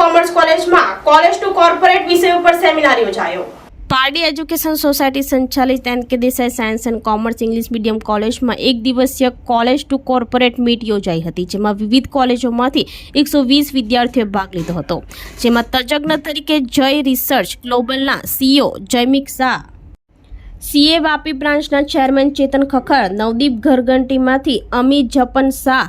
Commerce કોલેજમાં college to corporate વિષય ઉપર સેમિનાર યોજાયો. પારડી એજ્યુકેશન સોસાયટી સંચાલિત N K Desai science and commerce English medium કોલેજમાં એક દિવસીય કોલેજ ટુ કોર્પોરેટ મીટ યોજાઈ હતી, જેમાં વિવિધ કોલેજોમાંથી એકસો વીસ વિદ્યાર્થીઓએ ભાગ લીધો હતો. જેમાં તજજ્ઞ તરીકે જય રિસર્ચ ગ્લોબલના સીઓ જયમિક શાહ, સીએ વાપી બ્રાન્ચના ચેરમેન ચેતન ખખર, નવદીપ ઘરઘંટીમાંથી અમિત જપન શાહ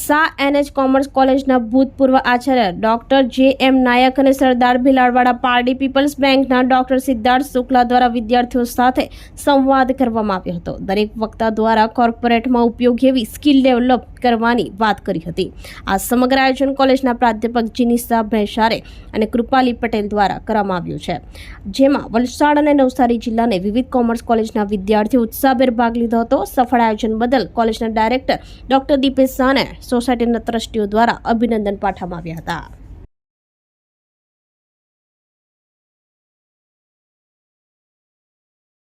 શાહ એનએચ કોમર્સ કોલેજના ભૂતપૂર્વ આચાર્ય ડોક્ટર જે એમ નાયક અને સરદાર ભીલાડવાડા પારડી પીપલ્સ બેંકના ડોક્ટર સિદ્ધાર્થ શુક્લા દ્વારા વિદ્યાર્થીઓ સાથે સંવાદ કરવામાં આવ્યો હતો. દરેક વક્તા દ્વારા કોર્પોરેટમાં ઉપયોગી એવી સ્કિલ ડેવલપ કરવાની વાત કરી હતી. આ સમગ્ર આયોજન કોલેજના પ્રાધ્યાપક જીનીસા ભેંસારે અને કૃપાલી પટેલ દ્વારા કરવામાં આવ્યું છે. જેમાં વલસાડ અને નવસારી જિલ્લાને વિવિધ કોમર્સ કોલેજના વિદ્યાર્થીઓ ઉત્સાહભેર ભાગ લીધો હતો. સફળ આયોજન બદલ કોલેજના ડાયરેક્ટર ડોક્ટર દીપેશ શાહને સોસાયટીના ટ્રસ્ટીઓ દ્વારા અભિનંદન પાઠવવામાં આવ્યા હતા.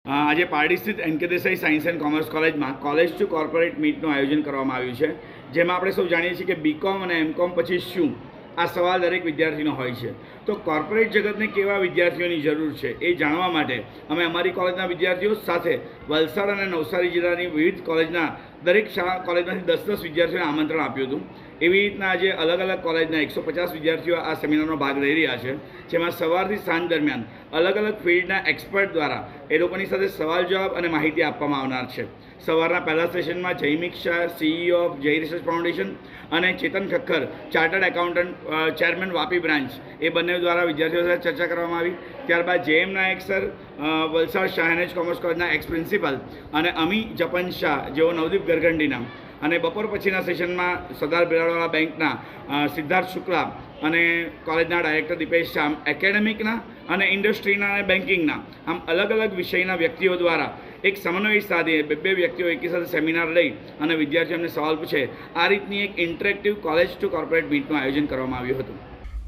આજે પારડી સ્થિત N K Desai science and commerce કોલેજમાં કોલેજ ટુ કોર્પોરેટ મીટનું આયોજન કરવામાં આવ્યું છે, જેમાં આપણે સૌ જાણીએ છીએ કે બીકોમ અને એમકોમ પછી શું? આ સવાલ દરેક વિદ્યાર્થીનો હોય છે. તો કોર્પોરેટ જગતને કેવા વિદ્યાર્થીઓની જરૂર છે એ જાણવા માટે અમે અમારી કોલેજના વિદ્યાર્થીઓ સાથે વલસાડ અને નવસારી જિલ્લાની વિવિધ કોલેજના દરેક શાળા કોલેજમાંથી દસ દસ વિદ્યાર્થીઓને આમંત્રણ આપ્યું હતું. એવી રીતના આજે અલગ અલગ કોલેજના એકસો પચાસ વિદ્યાર્થીઓ આ સેમિનારનો ભાગ લઈ રહ્યા છે, જેમાં સવારથી સાંજ દરમિયાન અલગ અલગ ફિલ્ડના એક્સપર્ટ દ્વારા એ લોકોની સાથે સવાલ જવાબ અને માહિતી આપવામાં આવનાર છે. સવારના પહેલા સેશનમાં Jaymik Shah CEO of Jay research foundation અને Chetan Khakkar, chartered accountant chairman Vapi branch, એ બંને દ્વારા વિદ્યાર્થીઓ સાથે ચર્ચા કરવામાં આવી. ત્યારબાદ J M Nayak sir Valsad શાહનેજ commerce કોલેજના એક્સ પ્રિન્સિપાલ અને અમી જપન શાહ જેઓ નવદીપ ગરગંડીના. અને બપોર પછીના સેશનમાં સરદાર બિરાડવાલા બેંકના સિદ્ધાર્થ શુક્લા અને કોલેજના ડાયરેક્ટર દીપેશ શાહ એકેડેમિકના અને ઇન્ડસ્ટ્રીના અને બેન્કિંગના આમ અલગ અલગ વિષયના વ્યક્તિઓ દ્વારા એક સમન્વય સાધી બે બે વ્યક્તિઓ એકી સેમિનાર લઈ અને વિદ્યાર્થીઓને સવાલ પૂછે. આ રીતની એક ઇન્ટરેક્ટિવ કોલેજ ટુ કોર્પોરેટ મીટનું આયોજન કરવામાં આવ્યું હતું.